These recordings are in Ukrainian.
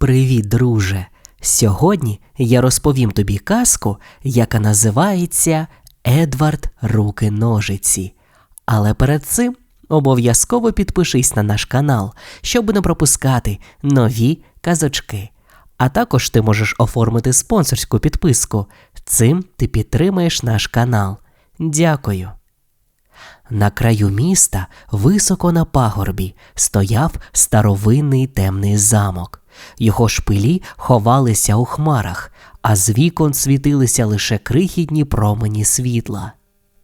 Привіт, друже! Сьогодні я розповім тобі казку, яка називається Едвард Руки Ножиці. Але перед цим обов'язково підпишись на наш канал, щоб не пропускати нові казочки. А також ти можеш оформити спонсорську підписку. Цим ти підтримаєш наш канал. Дякую. На краю міста, високо на пагорбі, стояв старовинний темний замок. Його шпилі ховалися у хмарах, а з вікон світилися лише крихітні промені світла.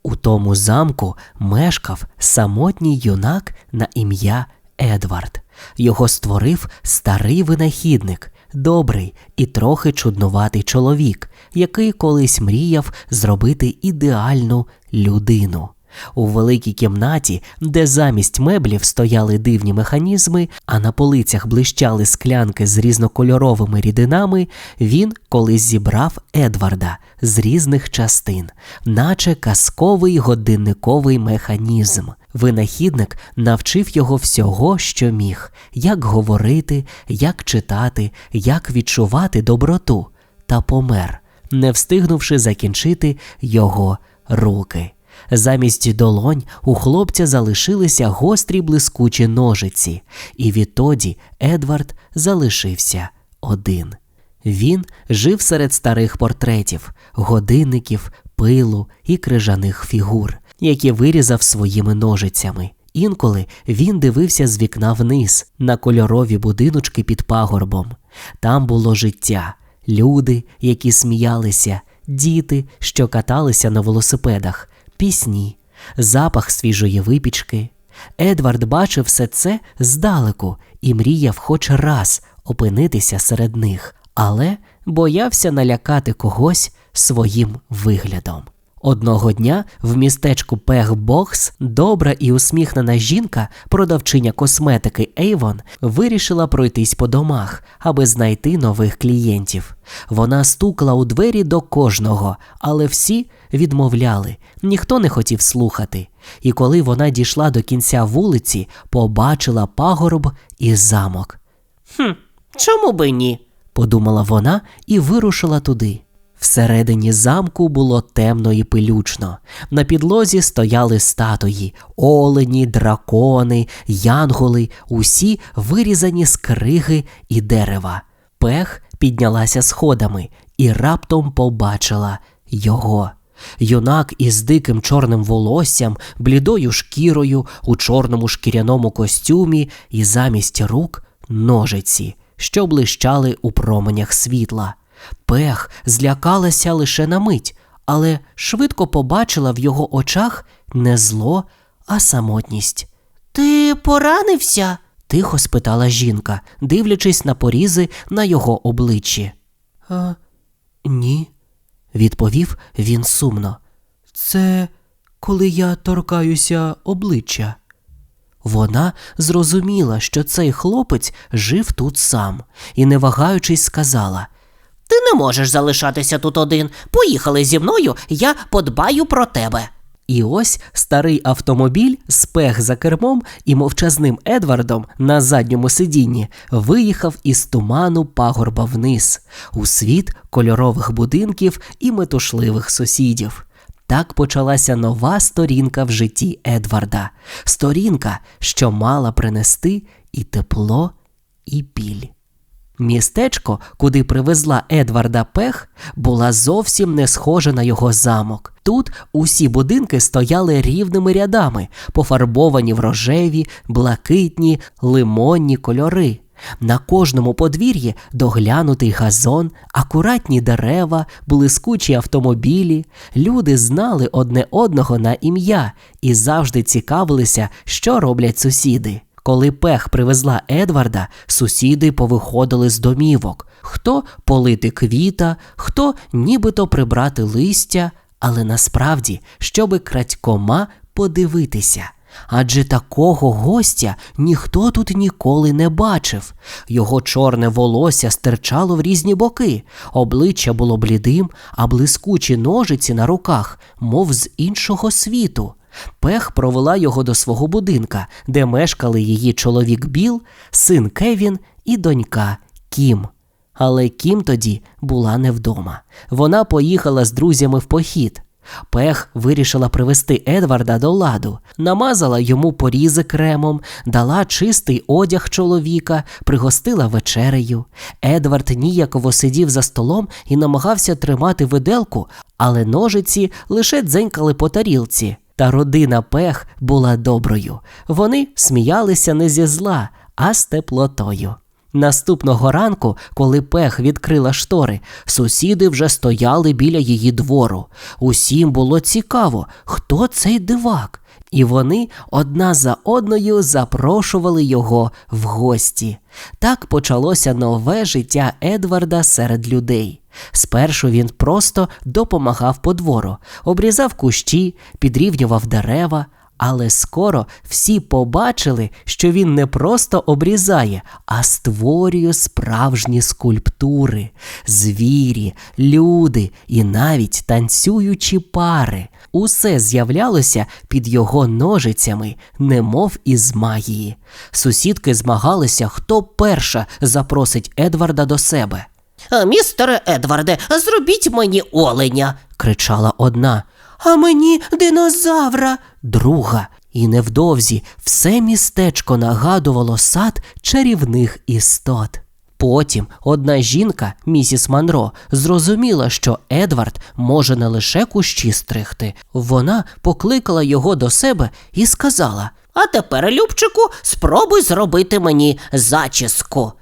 У тому замку мешкав самотній юнак на ім'я Едвард. Його створив старий винахідник, добрий і трохи чуднуватий чоловік, який колись мріяв зробити ідеальну людину. У великій кімнаті, де замість меблів стояли дивні механізми, а на полицях блищали склянки з різнокольоровими рідинами, він колись зібрав Едварда з різних частин, наче казковий годинниковий механізм. Винахідник навчив його всього, що міг, як говорити, як читати, як відчувати доброту, та помер, не встигнувши закінчити його руки. Замість долонь у хлопця залишилися гострі блискучі ножиці, і відтоді Едвард залишився один. Він жив серед старих портретів, годинників, пилу і крижаних фігур, які вирізав своїми ножицями. Інколи він дивився з вікна вниз на кольорові будиночки під пагорбом. Там було життя, люди, які сміялися, діти, що каталися на велосипедах, пісні, запах свіжої випічки. Едвард бачив все це здалеку і мріяв хоч раз опинитися серед них, але боявся налякати когось своїм виглядом. Одного дня в містечку Пегбокс добра і усміхнена жінка, продавчиня косметики Ейвон, вирішила пройтись по домах, аби знайти нових клієнтів. Вона стукла у двері до кожного, але всі відмовляли, ніхто не хотів слухати. І коли вона дійшла до кінця вулиці, побачила пагорб і замок. Хм, чому би ні? подумала вона і вирушила туди. Всередині замку було темно і пилючно. На підлозі стояли статуї, олені, дракони, янголи, усі вирізані з криги і дерева. Пех піднялася сходами і раптом побачила його. Юнак із диким чорним волоссям, блідою шкірою, у чорному шкіряному костюмі і замість рук ножиці, що блищали у променях світла. Пех злякалася лише на мить, але швидко побачила в його очах не зло, а самотність. Ти поранився? тихо спитала жінка, дивлячись на порізи на його обличчі. А, ні, відповів він сумно. Це коли я торкаюся обличчя. Вона зрозуміла, що цей хлопець жив тут сам, і, не вагаючись, сказала Ти не можеш залишатися тут один. Поїхали зі мною, я подбаю про тебе. І ось старий автомобіль з пех за кермом і мовчазним Едвардом на задньому сидінні виїхав із туману пагорба вниз, у світ кольорових будинків і метушливих сусідів. Так почалася нова сторінка в житті Едварда, сторінка, що мала принести і тепло, і біль. Містечко, куди привезла Едварда Пех, була зовсім не схоже на його замок. Тут усі будинки стояли рівними рядами, пофарбовані в рожеві, блакитні, лимонні кольори. На кожному подвір'ї доглянутий газон, акуратні дерева, блискучі автомобілі. Люди знали одне одного на ім'я і завжди цікавилися, що роблять сусіди. Коли пех привезла Едварда, сусіди повиходили з домівок хто полити квіта, хто нібито прибрати листя, але насправді, щоби крадькома подивитися. Адже такого гостя ніхто тут ніколи не бачив. Його чорне волосся стирчало в різні боки, обличчя було блідим, а блискучі ножиці на руках, мов з іншого світу. Пех провела його до свого будинка, де мешкали її чоловік Біл, син Кевін і донька Кім. Але Кім тоді була не вдома. Вона поїхала з друзями в похід. Пех вирішила привести Едварда до ладу, намазала йому порізи кремом, дала чистий одяг чоловіка, пригостила вечерею. Едвард ніяково сидів за столом і намагався тримати виделку, але ножиці лише дзенькали по тарілці. Та родина Пех була доброю. Вони сміялися не зі зла, а з теплотою. Наступного ранку, коли пех відкрила штори, сусіди вже стояли біля її двору. Усім було цікаво, хто цей дивак, і вони одна за одною запрошували його в гості. Так почалося нове життя Едварда серед людей. Спершу він просто допомагав по двору, обрізав кущі, підрівнював дерева. Але скоро всі побачили, що він не просто обрізає, а створює справжні скульптури, звірі, люди і навіть танцюючі пари. Усе з'являлося під його ножицями, немов із магії. Сусідки змагалися, хто перша запросить Едварда до себе. «Е, Містере Едварде, зробіть мені оленя. кричала одна. А мені динозавра. Друга. І невдовзі все містечко нагадувало сад чарівних істот. Потім одна жінка, місіс Манро, зрозуміла, що Едвард може не лише кущі стригти. Вона покликала його до себе і сказала: А тепер, Любчику, спробуй зробити мені зачіску.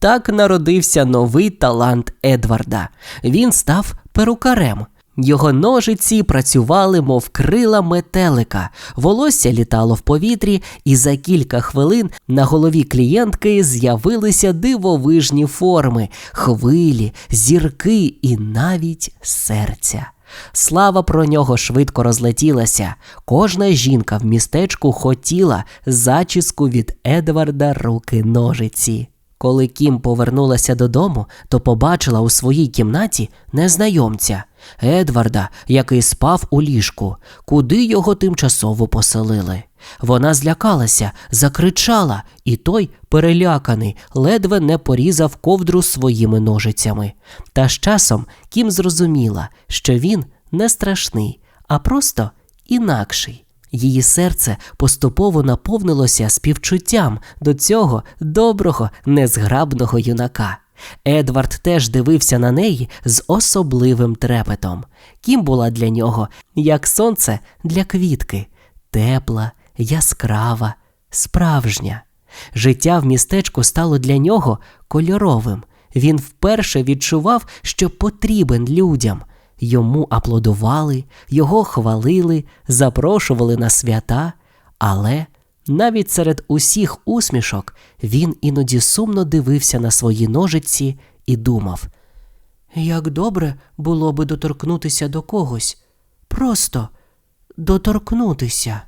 Так народився новий талант Едварда. Він став перукарем. Його ножиці працювали, мов крила метелика, волосся літало в повітрі, і за кілька хвилин на голові клієнтки з'явилися дивовижні форми, хвилі, зірки і навіть серця. Слава про нього швидко розлетілася. Кожна жінка в містечку хотіла зачіску від Едварда руки ножиці. Коли Кім повернулася додому, то побачила у своїй кімнаті незнайомця Едварда, який спав у ліжку, куди його тимчасово поселили. Вона злякалася, закричала, і той, переляканий, ледве не порізав ковдру своїми ножицями. Та з часом Кім зрозуміла, що він не страшний, а просто інакший. Її серце поступово наповнилося співчуттям до цього доброго, незграбного юнака. Едвард теж дивився на неї з особливим трепетом. Кім була для нього, як сонце для квітки, тепла, яскрава, справжня. Життя в містечку стало для нього кольоровим. Він вперше відчував, що потрібен людям. Йому аплодували, його хвалили, запрошували на свята, але навіть серед усіх усмішок він іноді сумно дивився на свої ножиці і думав: як добре було би доторкнутися до когось, просто доторкнутися,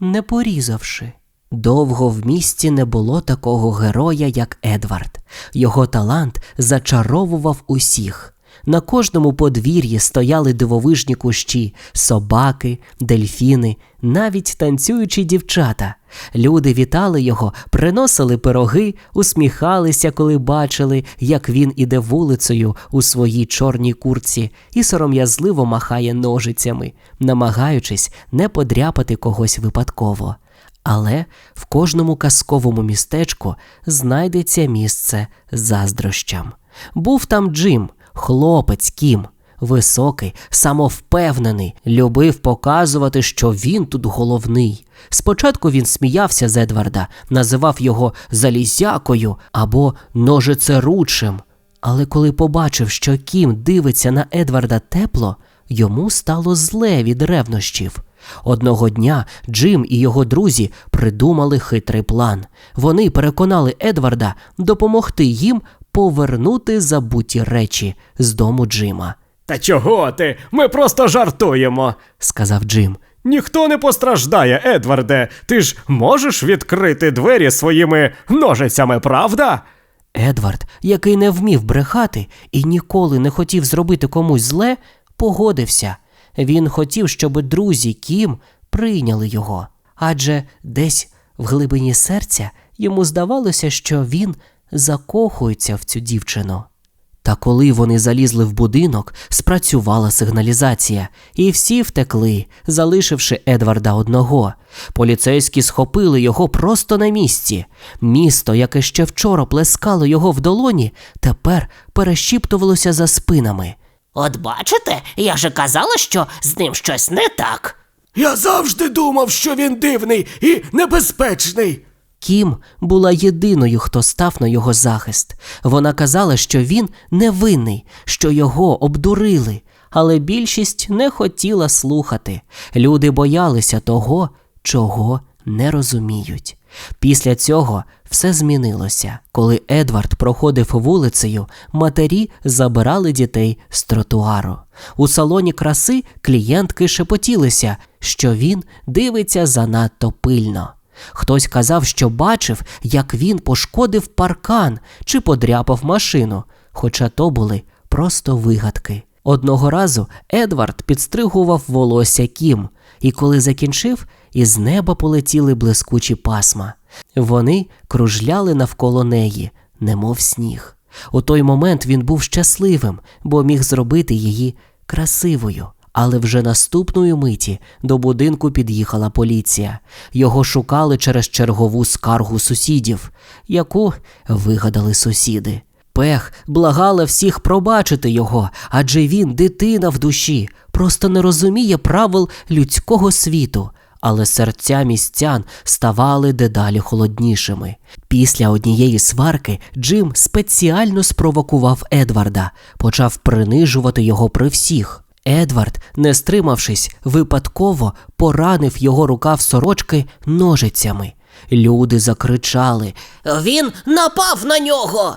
не порізавши. Довго в місті не було такого героя, як Едвард. Його талант зачаровував усіх. На кожному подвір'ї стояли дивовижні кущі, собаки, дельфіни, навіть танцюючі дівчата. Люди вітали його, приносили пироги, усміхалися, коли бачили, як він іде вулицею у своїй чорній курці і сором'язливо махає ножицями, намагаючись не подряпати когось випадково. Але в кожному казковому містечку знайдеться місце заздрощам. Був там Джим, хлопець Кім, високий, самовпевнений, любив показувати, що він тут головний. Спочатку він сміявся з Едварда, називав його залізякою або ножицеручим. Але коли побачив, що Кім дивиться на Едварда тепло, йому стало зле від ревнощів. Одного дня Джим і його друзі придумали хитрий план. Вони переконали Едварда допомогти їм повернути забуті речі з дому Джима, Та чого ти? Ми просто жартуємо. сказав Джим. Ніхто не постраждає, Едварде. Ти ж можеш відкрити двері своїми ножицями, правда? Едвард, який не вмів брехати і ніколи не хотів зробити комусь зле, погодився. Він хотів, щоб друзі Кім прийняли його, адже десь в глибині серця йому здавалося, що він закохуються в цю дівчину. Та коли вони залізли в будинок, спрацювала сигналізація, і всі втекли, залишивши Едварда одного. Поліцейські схопили його просто на місці. Місто, яке ще вчора плескало його в долоні, тепер перешіптувалося за спинами. От бачите, я же казала, що з ним щось не так. Я завжди думав, що він дивний і небезпечний. Кім була єдиною, хто став на його захист. Вона казала, що він невинний, що його обдурили, але більшість не хотіла слухати. Люди боялися того, чого не розуміють. Після цього все змінилося. Коли Едвард проходив вулицею, матері забирали дітей з тротуару. У салоні краси клієнтки шепотілися, що він дивиться занадто пильно. Хтось казав, що бачив, як він пошкодив паркан чи подряпав машину, хоча то були просто вигадки. Одного разу Едвард підстригував волосся Кім, і коли закінчив, із неба полетіли блискучі пасма. Вони кружляли навколо неї, немов сніг. У той момент він був щасливим, бо міг зробити її красивою. Але вже наступної миті до будинку під'їхала поліція. Його шукали через чергову скаргу сусідів, яку вигадали сусіди. Пех благала всіх пробачити його, адже він дитина в душі, просто не розуміє правил людського світу. Але серця містян ставали дедалі холоднішими. Після однієї сварки Джим спеціально спровокував Едварда, почав принижувати його при всіх. Едвард, не стримавшись, випадково поранив його рукав сорочки ножицями. Люди закричали, Він напав на нього.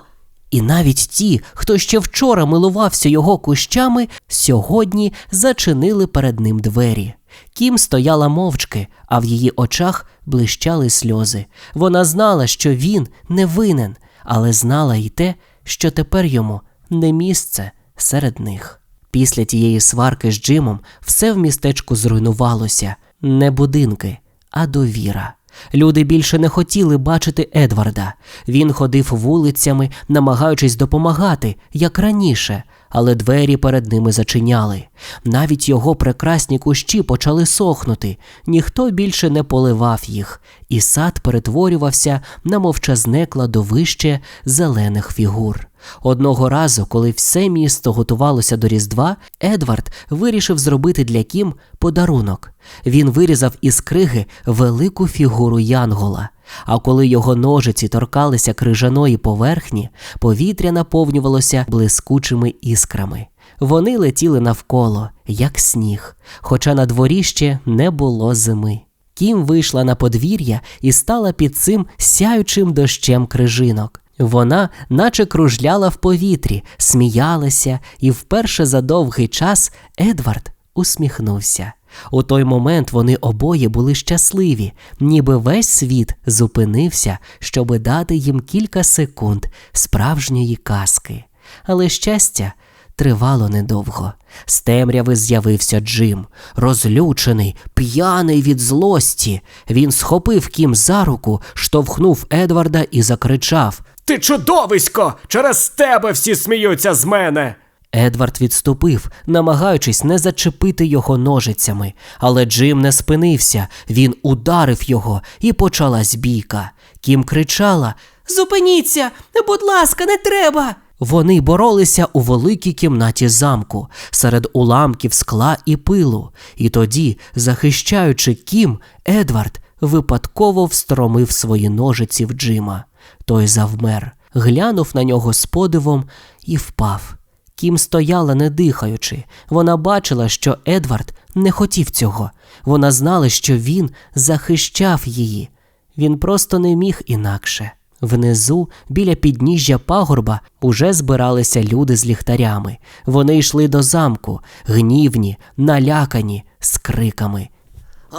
і навіть ті, хто ще вчора милувався його кущами, сьогодні зачинили перед ним двері. Кім стояла мовчки, а в її очах блищали сльози. Вона знала, що він не винен, але знала й те, що тепер йому не місце серед них. Після тієї сварки з Джимом все в містечку зруйнувалося не будинки, а довіра. Люди більше не хотіли бачити Едварда. Він ходив вулицями, намагаючись допомагати, як раніше, але двері перед ними зачиняли. Навіть його прекрасні кущі почали сохнути, ніхто більше не поливав їх, і сад перетворювався на мовчазне кладовище зелених фігур. Одного разу, коли все місто готувалося до Різдва, Едвард вирішив зробити для Кім подарунок. Він вирізав із криги велику фігуру Янгола. А коли його ножиці торкалися крижаної поверхні, повітря наповнювалося блискучими іскрами. Вони летіли навколо, як сніг, хоча на дворі ще не було зими. Кім вийшла на подвір'я і стала під цим сяючим дощем крижинок. Вона наче кружляла в повітрі, сміялася, і вперше за довгий час Едвард усміхнувся. У той момент вони обоє були щасливі, ніби весь світ зупинився, щоби дати їм кілька секунд справжньої казки. Але щастя тривало недовго. З темряви з'явився Джим, розлючений, п'яний від злості. Він схопив Кім за руку, штовхнув Едварда і закричав. Ти чудовисько! Через тебе всі сміються з мене. Едвард відступив, намагаючись не зачепити його ножицями, але Джим не спинився. Він ударив його, і почалась бійка. Кім кричала: Зупиніться! Будь ласка, не треба! Вони боролися у великій кімнаті замку серед уламків скла і пилу, і тоді, захищаючи Кім, Едвард випадково встромив свої ножиці в Джима. Той завмер, глянув на нього з подивом і впав. Кім стояла, не дихаючи. Вона бачила, що Едвард не хотів цього. Вона знала, що він захищав її. Він просто не міг інакше. Внизу, біля підніжжя пагорба, уже збиралися люди з ліхтарями. Вони йшли до замку, гнівні, налякані, з криками.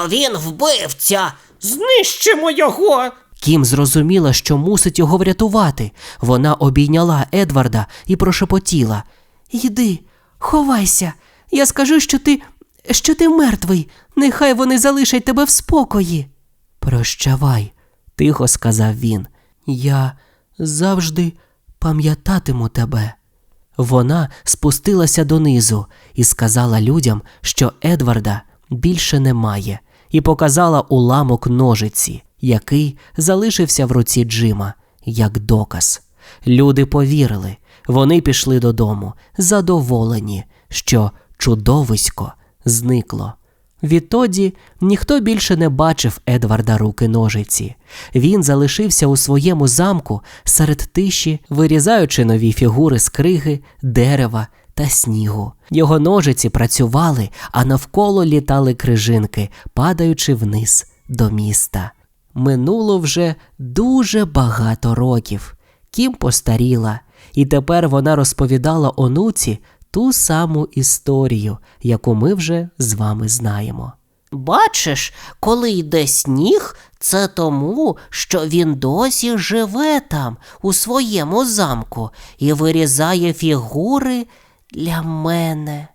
Він вбивця. Знищимо його. Кім зрозуміла, що мусить його врятувати. Вона обійняла Едварда і прошепотіла: Йди, ховайся. Я скажу, що ти. що ти мертвий. Нехай вони залишать тебе в спокої. Прощавай, тихо сказав він. Я завжди пам'ятатиму тебе. Вона спустилася донизу і сказала людям, що Едварда більше немає, і показала уламок ножиці, який залишився в руці Джима, як доказ. Люди повірили, вони пішли додому, задоволені, що чудовисько зникло. Відтоді ніхто більше не бачив Едварда руки ножиці. Він залишився у своєму замку серед тиші, вирізаючи нові фігури з криги, дерева та снігу. Його ножиці працювали, а навколо літали крижинки, падаючи вниз до міста. Минуло вже дуже багато років. Кім постаріла, і тепер вона розповідала онуці ту саму історію, яку ми вже з вами знаємо. Бачиш, коли йде сніг, це тому, що він досі живе там, у своєму замку, і вирізає фігури для мене.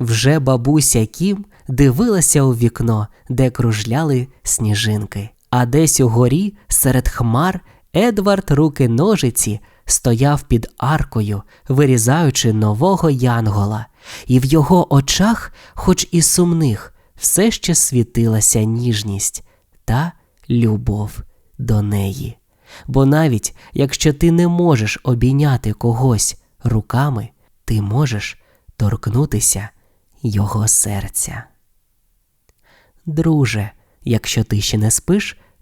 Вже бабуся Кім дивилася у вікно, де кружляли сніжинки, а десь угорі, серед хмар, Едвард руки ножиці стояв під аркою, вирізаючи нового янгола, і в його очах, хоч і сумних, все ще світилася ніжність та любов до неї. Бо навіть якщо ти не можеш обійняти когось руками, ти можеш торкнутися його серця. Друже, якщо ти ще не спиш,